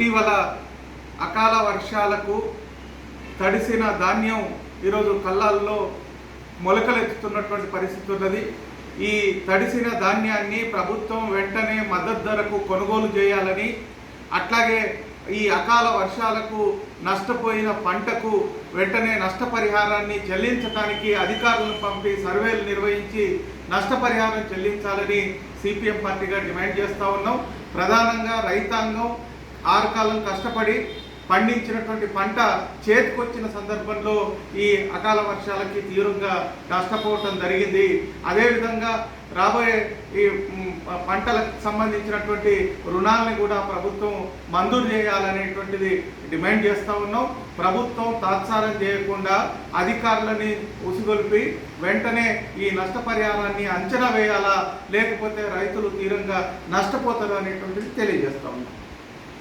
ఇటీవల అకాల వర్షాలకు తడిసిన ధాన్యం ఈరోజు కళ్ళాల్లో మొలకలెత్తుతున్నటువంటి పరిస్థితి ఉన్నది. ఈ తడిసిన ధాన్యాన్ని ప్రభుత్వం వెంటనే మద్దతు ధరకు కొనుగోలు చేయాలని అట్లాగే ఈ అకాల వర్షాలకు నష్టపోయిన పంటకు వెంటనే నష్టపరిహారాన్ని చెల్లించడానికి అధికారులను పంపి సర్వేలు నిర్వహించి నష్టపరిహారం చెల్లించాలని సిపిఎం పార్టీగా డిమాండ్ చేస్తూ ఉన్నాం. ప్రధానంగా రైతాంగం ఆరు కాలం కష్టపడి పండించినటువంటి పంట చేతికొచ్చిన సందర్భంలో ఈ అకాల వర్షాలకి తీవ్రంగా నష్టపోవటం జరిగింది. అదేవిధంగా రాబోయే ఈ పంటలకు సంబంధించినటువంటి రుణాలని కూడా ప్రభుత్వం మంజూరు చేయాలనేటువంటిది డిమాండ్ చేస్తూ ఉన్నాం. ప్రభుత్వం తాత్సారం చేయకుండా అధికారులని ఉసిగొలిపి వెంటనే ఈ నష్టపరిహారాన్ని అంచనా వేయాలా లేకపోతే రైతులు తీవ్రంగా నష్టపోతారు అనేటువంటిది తెలియజేస్తూ ఉన్నాం.